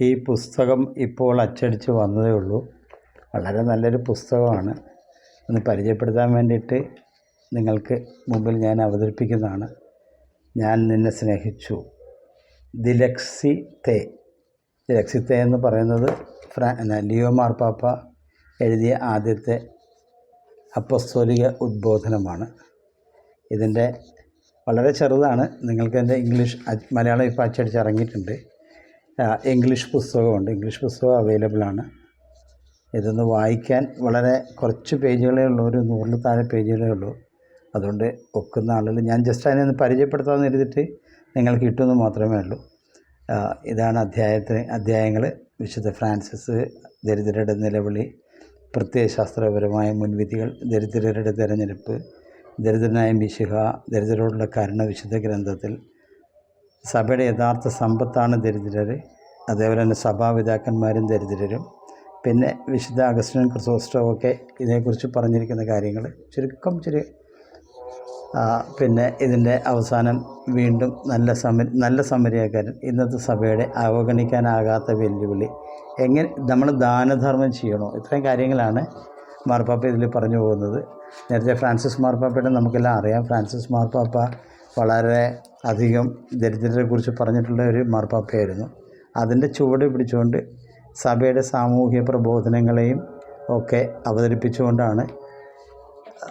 ഈ പുസ്തകം ഇപ്പോൾ അച്ചടിച്ച് വന്നതേ ഉള്ളൂ. വളരെ നല്ലൊരു പുസ്തകമാണ്. ഒന്ന് പരിചയപ്പെടുത്താൻ വേണ്ടിയിട്ട് നിങ്ങൾക്ക് മുമ്പിൽ ഞാൻ അവതരിപ്പിക്കുന്നതാണ്. ഞാൻ നിന്നെ സ്നേഹിച്ചു. ദിലക്സി തേ. ദിലക്സി തേ എന്ന് പറയുന്നത് ഫ്രാ ലിയോ മാർപ്പാപ്പ എഴുതിയ ആദ്യത്തെ അപ്പസ്തോലിക ഉദ്ബോധനമാണ്. ഇതിന്റെ വളരെ ചെറുതാണ്. നിങ്ങൾക്ക് എന്റെ ഇംഗ്ലീഷ് മലയാളം ഇപ്പോൾ അച്ചടിച്ച് ഇറങ്ങിയിട്ടുണ്ട്. ഇംഗ്ലീഷ് പുസ്തകമുണ്ട്. ഇംഗ്ലീഷ് പുസ്തകം അവൈലബിൾ ആണ്. ഇതൊന്ന് വായിക്കാൻ വളരെ കുറച്ച് പേജുകളേ ഉള്ളൂ. ഒരു നൂറിൽ താഴെ പേജുകളേ ഉള്ളൂ. അതുകൊണ്ട് ഒക്കുന്ന ആളുകൾ ഞാൻ ജസ്റ്റ് അതിനെ ഒന്ന് പരിചയപ്പെടുത്താമെന്ന് എഴുതിയിട്ട് നിങ്ങൾക്ക് കിട്ടുമെന്ന് മാത്രമേ ഉള്ളൂ. ഇതാണ് അധ്യായത്തിന് അധ്യായങ്ങൾ വിശുദ്ധ ഫ്രാൻസിസ് ദരിദ്രരുടെ നിലവിളി പ്രത്യയശാസ്ത്രപരമായ മുൻവിധികൾ ദരിദ്രരുടെ തിരഞ്ഞെടുപ്പ് ദരിദ്രനായ മിശിഹ ദരിദ്രരോടുള്ള കരുണ വിശുദ്ധ ഗ്രന്ഥത്തിൽ സഭയുടെ യഥാർത്ഥ സമ്പത്താണ് ദരിദ്രർ അതേപോലെ തന്നെ സഭാപിതാക്കന്മാരും ദരിദ്രരും. പിന്നെ വിശുദ്ധ അഗസ്റ്റിനും ക്രിസോസ്റ്റോ ഒക്കെ ഇതേക്കുറിച്ച് പറഞ്ഞിരിക്കുന്ന കാര്യങ്ങൾ ചുരുക്കം ചെറിയ പിന്നെ ഇതിന്റെ അവസാനം വീണ്ടും നല്ല സമ നല്ല സമരക്കാരൻ ഇന്നത്തെ സഭയുടെ അവഗണിക്കാനാകാത്ത വെല്ലുവിളി. എങ്ങനെ നമ്മൾ ദാനധർമ്മം ചെയ്യണോ? ഇത്രയും കാര്യങ്ങളാണ് മാർപ്പാപ്പ ഇതിൽ പറഞ്ഞു പോകുന്നത്. നേരത്തെ ഫ്രാൻസിസ് മാർപ്പാപ്പയുടെ നമുക്കെല്ലാം അറിയാം. ഫ്രാൻസിസ് മാർപ്പാപ്പ വളരെ അധികം ദരിദ്രരെക്കുറിച്ച് പറഞ്ഞിട്ടുള്ള ഒരു മാർപ്പാപ്പയായിരുന്നു. അതിന്റെ ചുവട് പിടിച്ചുകൊണ്ട് സഭയുടെ സാമൂഹ്യ പ്രബോധനങ്ങളെയും ഒക്കെ അവതരിപ്പിച്ചുകൊണ്ടാണ്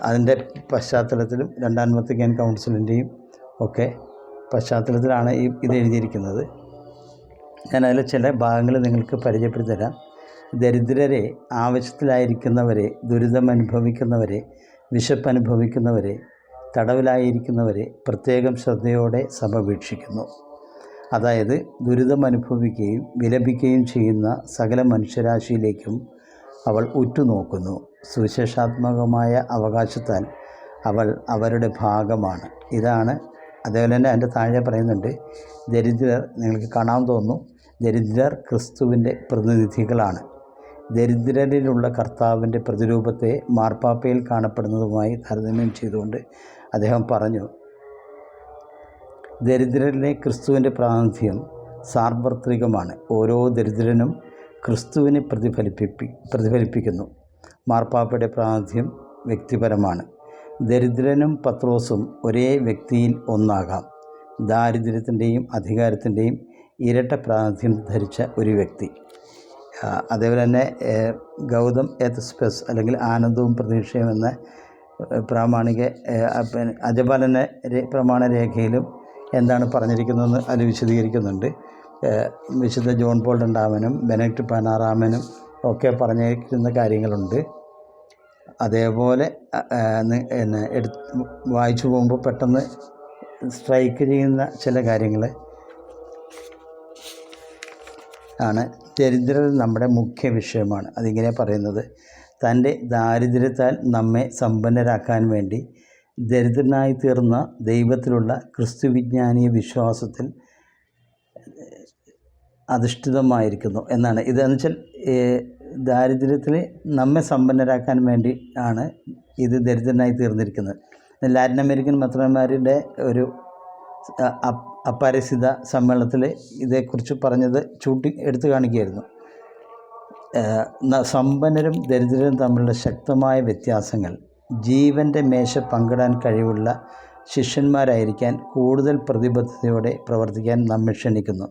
അതിന്റെ പശ്ചാത്തലത്തിലും രണ്ടാം വത്തിക്കാൻ കൗൺസിലിന്റെയും ഒക്കെ പശ്ചാത്തലത്തിലാണ് ഈ ഇത് എഴുതിയിരിക്കുന്നത്. ഞാൻ അതിൽ ചില ഭാഗങ്ങൾ നിങ്ങൾക്ക് പരിചയപ്പെടുത്തി തരാം ദരിദ്രരെ ആവശ്യത്തിലായിരിക്കുന്നവരെ ദുരിതമനുഭവിക്കുന്നവരെ വിശപ്പനുഭവിക്കുന്നവരെ തടവിലായിരിക്കുന്നവരെ പ്രത്യേകം ശ്രദ്ധയോടെ സഭ വീക്ഷിക്കുന്നു. അതായത് ദുരിതം അനുഭവിക്കുകയും വിലപിക്കുകയും ചെയ്യുന്ന സകല മനുഷ്യരാശിയിലേക്കും അവൾ ഉറ്റുനോക്കുന്നു. സുവിശേഷാത്മകമായ അവകാശത്താൽ അവൾ അവരുടെ ഭാഗമാണ്. ഇതാണ് അതേപോലെ തന്നെ അതിന്റെ താഴെ പറയുന്നുണ്ട് ദരിദ്രർ നിങ്ങൾക്ക് കാണാൻ തോന്നുന്നു ദരിദ്രർ ക്രിസ്തുവിന്റെ പ്രതിനിധികളാണ്. ദരിദ്രരിലുള്ള കർത്താവിന്റെ പ്രതിരൂപത്തെ മാർപ്പാപ്പയിൽ കാണപ്പെടുന്നതുമായി താരതമ്യം ചെയ്തുകൊണ്ട് അദ്ദേഹം പറഞ്ഞു ദരിദ്രരിലെ ക്രിസ്തുവിന്റെ പ്രാതിനിധ്യം സാർവത്രികമാണ്. ഓരോ ദരിദ്രനും ക്രിസ്തുവിനെ പ്രതിഫലിപ്പി പ്രതിഫലിപ്പിക്കുന്നു. മാർപ്പാപ്പയുടെ പ്രാതിനിധ്യം വ്യക്തിപരമാണ്. ദരിദ്രനും പത്രോസും ഒരേ വ്യക്തിയിൽ ഒന്നാകാം. ദാരിദ്ര്യത്തിന്റെയും അധികാരത്തിന്റെയും ഇരട്ട പ്രാതിനിധ്യം ധരിച്ച ഒരു വ്യക്തി. അതേപോലെ തന്നെ ഗൗതം എത്തസ്പെസ് അല്ലെങ്കിൽ ആനന്ദവും പ്രതീക്ഷയും എന്ന പ്രാമാണിക അജപാലന പ്രമാണ രേഖയിലും എന്താണ് പറഞ്ഞിരിക്കുന്നതെന്ന് അതിൽ വിശദീകരിക്കുന്നുണ്ട്. വിശുദ്ധ ജോൺ പോൾ രണ്ടാമനും ബെനക്ട് പനാറാമനും ഒക്കെ പറഞ്ഞിരിക്കുന്ന കാര്യങ്ങളുണ്ട്. അതേപോലെ എടുത്ത് വായിച്ചു പോകുമ്പോൾ പെട്ടെന്ന് സ്ട്രൈക്ക് ചെയ്യുന്ന ചില കാര്യങ്ങൾ ആണ്. ദരിദ്രർ നമ്മുടെ മുഖ്യ വിഷയമാണ്. അതിങ്ങനെ പറയുന്നത്. തന്റെ ദാരിദ്ര്യത്താൽ നമ്മെ സമ്പന്നരാക്കാൻ വേണ്ടി ദരിദ്രനായി തീർന്ന ദൈവത്തിലുള്ള ക്രിസ്തുവിജ്ഞാനീയ വിശ്വാസത്തിൽ അധിഷ്ഠിതമായിരിക്കുന്നു എന്നാണ്. ഇതെന്ന് വെച്ചാൽ ദാരിദ്ര്യത്തിൽ നമ്മെ സമ്പന്നരാക്കാൻ വേണ്ടി ആണ് ഇത് ദരിദ്രനായി തീർന്നിരിക്കുന്നത്. ലാറ്റിൻ അമേരിക്കൻ മെത്രന്മാരുടെ ഒരു അപരിസിത അപ്- സമ്മേളനത്തിൽ ഇതേക്കുറിച്ച് പറഞ്ഞത് ചൂണ്ടി എടുത്തു കാണിക്കുകയായിരുന്നു. സമ്പന്നരും ദരിദ്രരും തമ്മിലുള്ള ശക്തമായ വ്യത്യാസങ്ങൾ ജീവന്റെ മേശ പങ്കിടാൻ കഴിവുള്ള ശിഷ്യന്മാരായിരിക്കാൻ കൂടുതൽ പ്രതിബദ്ധതയോടെ പ്രവർത്തിക്കാൻ നമ്മെ ക്ഷണിക്കുന്നു.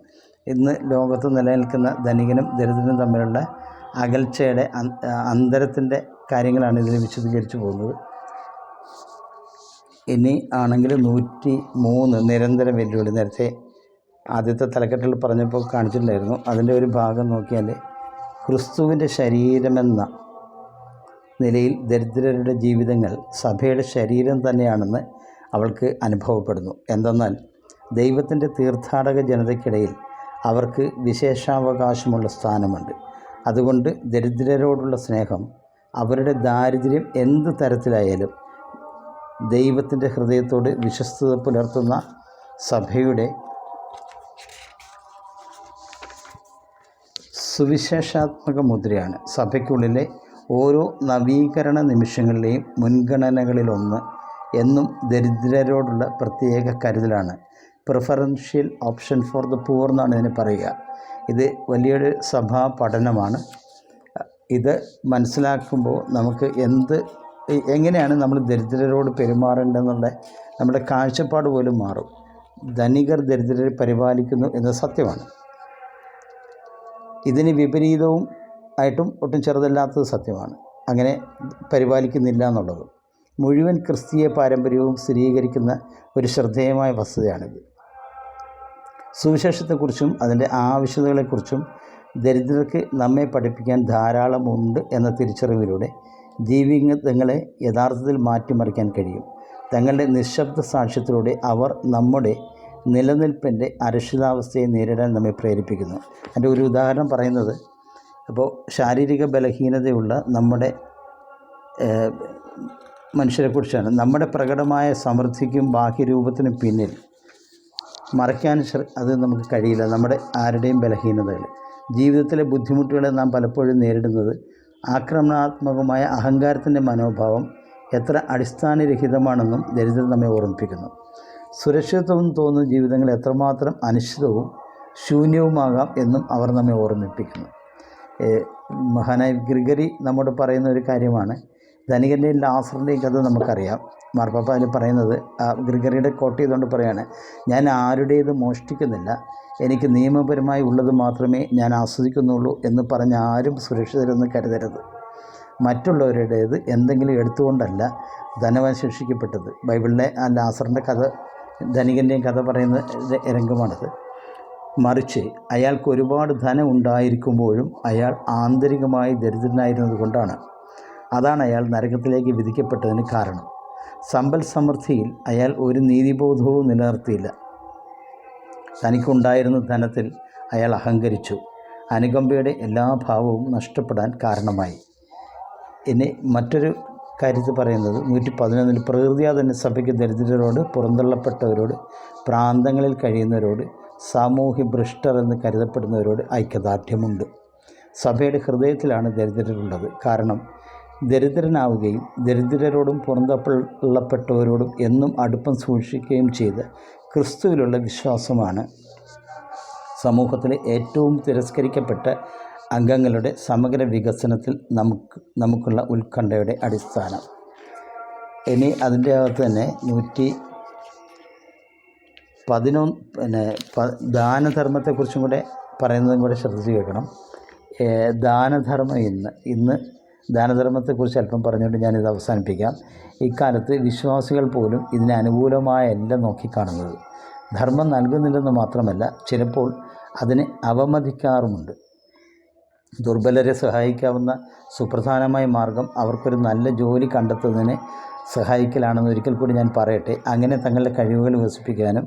ഇന്ന് ലോകത്ത് നിലനിൽക്കുന്ന ധനികനും ദരിദ്രനും തമ്മിലുള്ള അകൽച്ചയുടെ അന്തരത്തിന്റെ കാര്യങ്ങളാണ് ഇതിൽ വിശദീകരിച്ചു പോകുന്നത്. ഇനി ആണെങ്കിൽ നൂറ്റി മൂന്ന് നിരന്തര വെല്ലുവിളി. നേരത്തെ ആദ്യത്തെ തലക്കെട്ടിൽ പറഞ്ഞപ്പോൾ കാണിച്ചിട്ടുണ്ടായിരുന്നു. അതിന്റെ ഒരു ഭാഗം നോക്കിയാൽ ക്രിസ്തുവിന്റെ ശരീരമെന്ന നിലയിൽ ദരിദ്രരുടെ ജീവിതങ്ങൾ സഭയുടെ ശരീരം തന്നെയാണെന്ന് അവൾക്ക് അനുഭവപ്പെടുന്നു. എന്തെന്നാൽ ദൈവത്തിന്റെ തീർത്ഥാടക ജനതയ്ക്കിടയിൽ അവർക്ക് വിശേഷാവകാശമുള്ള സ്ഥാനമുണ്ട്. അതുകൊണ്ട് ദരിദ്രരോടുള്ള സ്നേഹം അവരുടെ ദാരിദ്ര്യം എന്ത് തരത്തിലായാലും ദൈവത്തിന്റെ ഹൃദയത്തോട് വിശ്വസ്തത പുലർത്തുന്ന സഭയുടെ സുവിശേഷാത്മക മുദ്രയാണ്. സഭയ്ക്കുള്ളിലെ ഓരോ നവീകരണ നിമിഷങ്ങളിലെയും മുൻഗണനകളിലൊന്ന് എന്നും ദരിദ്രരോടുള്ള പ്രത്യേക കരുതലാണ്. Preferential option for the poor എന്നാണ് ഇതിന് പറയുക. ഇത് വലിയൊരു സഭാ പഠനമാണ്. ഇത് മനസ്സിലാക്കുമ്പോൾ നമുക്ക് എന്ത് എങ്ങനെയാണ് നമ്മൾ ദരിദ്രരോട് പെരുമാറേണ്ടതെന്നുള്ള നമ്മുടെ കാഴ്ചപ്പാട് പോലും മാറും. ധനികർ ദരിദ്രരെ പരിപാലിക്കുന്നു എന്നത് സത്യമാണ്. ഇതിന് വിപരീതവും ആയിട്ടും ഒട്ടും ചെറുതല്ലാത്തത് സത്യമാണ്. അങ്ങനെ പരിപാലിക്കുന്നില്ല എന്നുള്ളത്. മുഴുവൻ ക്രിസ്തീയ പാരമ്പര്യവും സ്ഥിരീകരിക്കുന്ന ഒരു ശ്രദ്ധേയമായ വസ്തുതയാണിത്. സുവിശേഷത്തെക്കുറിച്ചും അതിന്റെ ആവശ്യകതകളെക്കുറിച്ചും ദരിദ്രർക്ക് നമ്മെ പഠിപ്പിക്കാൻ ധാരാളമുണ്ട് എന്ന തിരിച്ചറിവിലൂടെ ജീവിതങ്ങളെ യഥാർത്ഥത്തിൽ മാറ്റിമറിക്കാൻ കഴിയും. തങ്ങളുടെ നിശബ്ദ സാക്ഷ്യത്തിലൂടെ അവർ നമ്മുടെ നിലനിൽപ്പിന്റെ അരക്ഷിതാവസ്ഥയെ നേരിടാൻ നമ്മെ പ്രേരിപ്പിക്കുന്നു. അതിന്റെ ഒരു ഉദാഹരണം പറയുന്നത് അപ്പോൾ ശാരീരിക ബലഹീനതയുള്ള നമ്മുടെ മനുഷ്യരെക്കുറിച്ചാണ് നമ്മുടെ പ്രകടമായ സമൃദ്ധിക്കും ബാഹ്യരൂപത്തിനും പിന്നിൽ മറയ്ക്കാൻ അത് നമുക്ക് കഴിയില്ല. നമ്മുടെ ആരുടെയും ബലഹീനതകൾ. ജീവിതത്തിലെ ബുദ്ധിമുട്ടുകളെ നാം പലപ്പോഴും നേരിടുന്നത് ആക്രമണാത്മകമായ അഹങ്കാരത്തിന്റെ മനോഭാവം എത്ര അടിസ്ഥാനരഹിതമാണെന്നും ദരിദ്രർ നമ്മെ ഓർമ്മിപ്പിക്കുന്നു. സുരക്ഷിതത്വം തോന്നുന്ന ജീവിതങ്ങൾ എത്രമാത്രം അനിശ്ചിതവും ശൂന്യവുമാകാം എന്നും അവർ നമ്മെ ഓർമ്മിപ്പിക്കുന്നു. മഹാനായ ഗ്രിഗറി നമ്മോട് പറയുന്ന ഒരു കാര്യമാണ്. ധനികന്റെയും ലാസറിന്റെയും കഥ നമുക്കറിയാം. മാർപ്പാപ്പ അതിൽ പറയുന്നത് ഗ്രിഗറിയുടെ കോട്ട് ചെയ്തുകൊണ്ട് പറയാണ് ഞാൻ ആരുടേത് മോഷ്ടിക്കുന്നില്ല. എനിക്ക് നിയമപരമായി ഉള്ളത് മാത്രമേ ഞാൻ ആസ്വദിക്കുന്നുള്ളൂ എന്ന് പറഞ്ഞ ആരും സുരക്ഷിതരെന്ന് കരുതരുത്. മറ്റുള്ളവരുടേത് എന്തെങ്കിലും എടുത്തുകൊണ്ടല്ല ധനവൻ ശിക്ഷിക്കപ്പെട്ടത്. ബൈബിളിലെ ആ ലാസറിന്റെ കഥ ധനികന്റെയും കഥ പറയുന്ന രംഗമാണത്. മറിച്ച് അയാൾക്ക് ഒരുപാട് ധനം ഉണ്ടായിരിക്കുമ്പോഴും അയാൾ ആന്തരികമായി ദരിദ്രനായിരുന്നത് കൊണ്ടാണ്. അതാണ് അയാൾ നരകത്തിലേക്ക് വിധിക്കപ്പെട്ടതിന് കാരണം. സമ്പൽ സമൃദ്ധിയിൽ അയാൾ ഒരു നീതിബോധവും നിലനിർത്തിയില്ല. തനിക്കുണ്ടായിരുന്ന ധനത്തിൽ അയാൾ അഹങ്കരിച്ചു. അനുകമ്പയുടെ എല്ലാ ഭാവവും നഷ്ടപ്പെടാൻ കാരണമായി. ഇനി മറ്റൊരു കാര്യത്തിൽ പറയുന്നത്. നൂറ്റി പതിനൊന്നിൽ പ്രകൃതിയാ തന്നെ സഭയ്ക്ക് ദരിദ്രരോട് പുറന്തള്ളപ്പെട്ടവരോട് പ്രാന്തങ്ങളിൽ കഴിയുന്നവരോട് സാമൂഹ്യ ഭ്രഷ്ടർ എന്ന് കരുതപ്പെടുന്നവരോട് ഐക്യദാർഢ്യമുണ്ട്. സഭയുടെ ഹൃദയത്തിലാണ് ദരിദ്രരുള്ളത്. കാരണം ദരിദ്രനാവുകയും ദരിദ്രരോടും പുറന്തള്ളപ്പെട്ടവരോടും എന്നും അടുപ്പം സൂക്ഷിക്കുകയും ചെയ്ത് ക്രിസ്തുവിലുള്ള വിശ്വാസമാണ് സമൂഹത്തിലെ ഏറ്റവും തിരസ്കരിക്കപ്പെട്ട അംഗങ്ങളുടെ സമഗ്ര വികസനത്തിൽ നമുക്ക് നമുക്കുള്ള ഉത്കണ്ഠയുടെ അടിസ്ഥാനം. ഇനി അതിന്റെ അകത്ത് തന്നെ നൂറ്റി പതിനൊന്ന് പിന്നെ ദാനധർമ്മത്തെക്കുറിച്ചും കൂടെ പറയുന്നതും കൂടെ ശ്രദ്ധിച്ച് കേൾക്കണം. ദാനധർമ്മം ഇന്ന് ഇന്ന് ദാനധർമ്മത്തെക്കുറിച്ച് അല്പം പറഞ്ഞുകൊണ്ട് ഞാനിത് അവസാനിപ്പിക്കാം. ഇക്കാലത്ത് വിശ്വാസികൾ പോലും ഇതിന് അനുകൂലമായല്ല നോക്കിക്കാണുന്നത്. ധർമ്മം നൽകുന്നില്ലെന്ന് മാത്രമല്ല ചിലപ്പോൾ അതിനെ അവമതിക്കാറുമുണ്ട്. ദുർബലരെ സഹായിക്കാവുന്ന സുപ്രധാനമായ മാർഗം അവർക്കൊരു നല്ല ജോലി കണ്ടെത്തുന്നതിന് സഹായിക്കലാണെന്ന് ഒരിക്കൽ കൂടി ഞാൻ പറയട്ടെ. അങ്ങനെ തങ്ങളുടെ കഴിവുകൾ വികസിപ്പിക്കാനും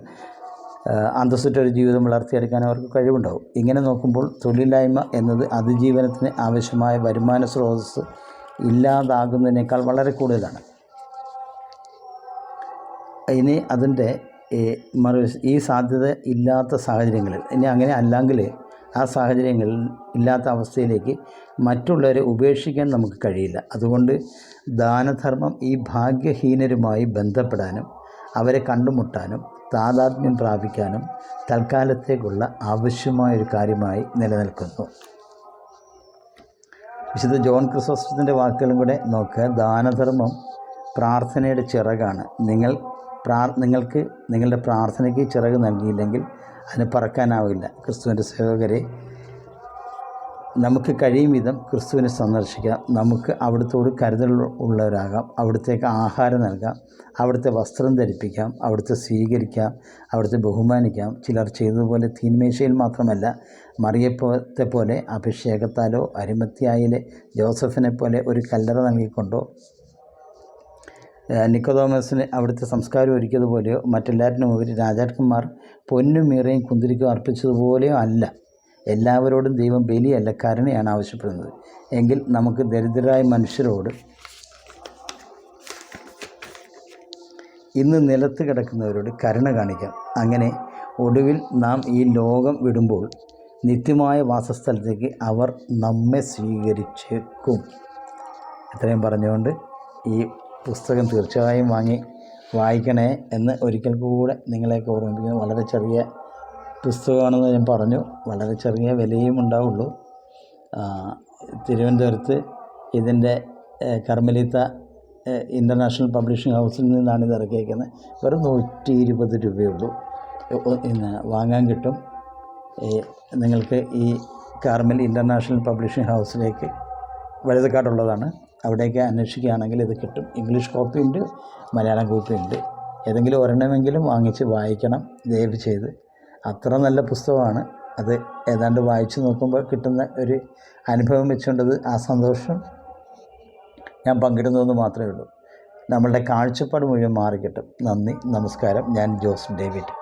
അന്തസ്സുറ്റൊരു ജീവിതം വളർത്തിയെടുക്കാനും അവർക്ക് കഴിവുണ്ടാവും. ഇങ്ങനെ നോക്കുമ്പോൾ തൊഴിലില്ലായ്മ എന്നത് അതിജീവനത്തിന് ആവശ്യമായ വരുമാന സ്രോതസ്സ് ഇല്ലാതാകുന്നതിനേക്കാൾ വളരെ കൂടുതലാണ്. ഇനി അതിന്റെ മറു ഈ സാധ്യത ഇല്ലാത്ത സാഹചര്യങ്ങളിൽ ഇനി അങ്ങനെ അല്ലെങ്കിൽ ആ സാഹചര്യങ്ങൾ ഇല്ലാത്ത അവസ്ഥയിലേക്ക് മറ്റുള്ളവരെ ഉപേക്ഷിക്കാൻ നമുക്ക് കഴിയില്ല. അതുകൊണ്ട് ദാനധർമ്മം ഈ ഭാഗ്യഹീനരുമായി ബന്ധപ്പെടാനും അവരെ കണ്ടുമുട്ടാനും താതാത്മ്യം പ്രാപിക്കാനും തൽക്കാലത്തേക്കുള്ള ആവശ്യമായ ഒരു കാര്യമായി നിലനിൽക്കുന്നു. വിശുദ്ധ ജോൺ ക്രിസോസ്റ്റത്തിന്റെ വാക്കുകളും കൂടെ നോക്കുക. ദാനധർമ്മം പ്രാർത്ഥനയുടെ ചിറകാണ്. നിങ്ങൾ പ്രാർ നിങ്ങൾക്ക് നിങ്ങളുടെ പ്രാർത്ഥനയ്ക്ക് ചിറക് നൽകിയില്ലെങ്കിൽ അതിന് പറക്കാനാവില്ല. ക്രിസ്തുവിന്റെ സേവകരെ നമുക്ക് കഴിയും വിധം ക്രിസ്തുവിനെ സന്ദർശിക്കാം. നമുക്ക് അവിടുത്തോട് കരുതൽ ഉള്ളവരാകാം. അവിടുത്തേക്ക് ആഹാരം നൽകാം. അവിടുത്തെ വസ്ത്രം ധരിപ്പിക്കാം. അവിടുത്തെ സ്വീകരിക്കാം. അവിടുത്തെ ബഹുമാനിക്കാം. ചിലർ ചെയ്തതുപോലെ തീന്മേശയിൽ മാത്രമല്ല മറിയപ്പോത്തെ പോലെ അഭിഷേകത്താലോ അരിമത്തിയായിലെ ജോസഫിനെ പോലെ ഒരു കല്ലറ നൽകിക്കൊണ്ടോ ഏഹ് നിക്കോദോമസിന് അവിടുത്തെ സംസ്കാരം ഒരുക്കിയതുപോലെയോ മറ്റെല്ലാറ്റിനും ഉപരി രാജാക്കന്മാർ പൊന്നും മീറയും കുന്തിരിക്കും അർപ്പിച്ചതുപോലെയോ അല്ല. എല്ലാവരോടും ദൈവം ബലിയല്ല കരുണയാണ് ആവശ്യപ്പെടുന്നത്. എങ്കിൽ നമുക്ക് ദരിദ്രരായ മനുഷ്യരോട് ഇന്ന് നിലത്ത് കിടക്കുന്നവരോട് കരുണ കാണിക്കാം. അങ്ങനെ ഒടുവിൽ നാം ഈ ലോകം വിടുമ്പോൾ നിത്യമായ വാസസ്ഥലത്തേക്ക് അവർ നമ്മെ സ്വീകരിച്ചേക്കും. ഇത്രയും പറഞ്ഞുകൊണ്ട് ഈ പുസ്തകം തീർച്ചയായും വാങ്ങി വായിക്കണേ എന്ന് ഒരിക്കൽ കൂടെ നിങ്ങളെയൊക്കെ ഓർമ്മിപ്പിക്കുന്നു. വളരെ ചെറിയ പുസ്തകമാണെന്ന് ഞാൻ പറഞ്ഞു. വളരെ ചെറിയ വിലയും ഉണ്ടാവുള്ളൂ. തിരുവനന്തപുരത്ത് ഇതിന്റെ കർമ്മലീത്ത ഇന്റർനാഷണൽ പബ്ലിഷിംഗ് ഹൗസിൽ നിന്നാണ് ഇത് ഇറക്കിയേക്കുന്നത്. വെറും നൂറ്റി ഇരുപത് രൂപയുള്ളൂ വാങ്ങാൻ കിട്ടും. നിങ്ങൾക്ക് ഈ കാർമൽ ഇന്റർനാഷണൽ പബ്ലിഷിംഗ് ഹൗസിലേക്ക് വലുതക്കാട്ടുള്ളതാണ് അവിടേക്ക് അന്വേഷിക്കുകയാണെങ്കിൽ ഇത് കിട്ടും. ഇംഗ്ലീഷ് കോപ്പി ഉണ്ട് മലയാളം കോപ്പി ഉണ്ട്. ഏതെങ്കിലും ഒരെണ്ണമെങ്കിലും വാങ്ങിച്ച് വായിക്കണം ദയവ് ചെയ്ത്. അത്ര നല്ല പുസ്തകമാണ്. അത് ഏതാണ്ട് വായിച്ചു നോക്കുമ്പോൾ കിട്ടുന്ന ഒരു അനുഭവം വെച്ചുകൊണ്ടത് ആ സന്തോഷം ഞാൻ പങ്കിടുന്നതെന്ന് മാത്രമേ ഉള്ളൂ. നമ്മളുടെ കാഴ്ചപ്പാട് മുഴുവൻ മാറിക്കിട്ടും. നന്ദി നമസ്കാരം. ഞാൻ ജോസ് ഡേവിഡ്.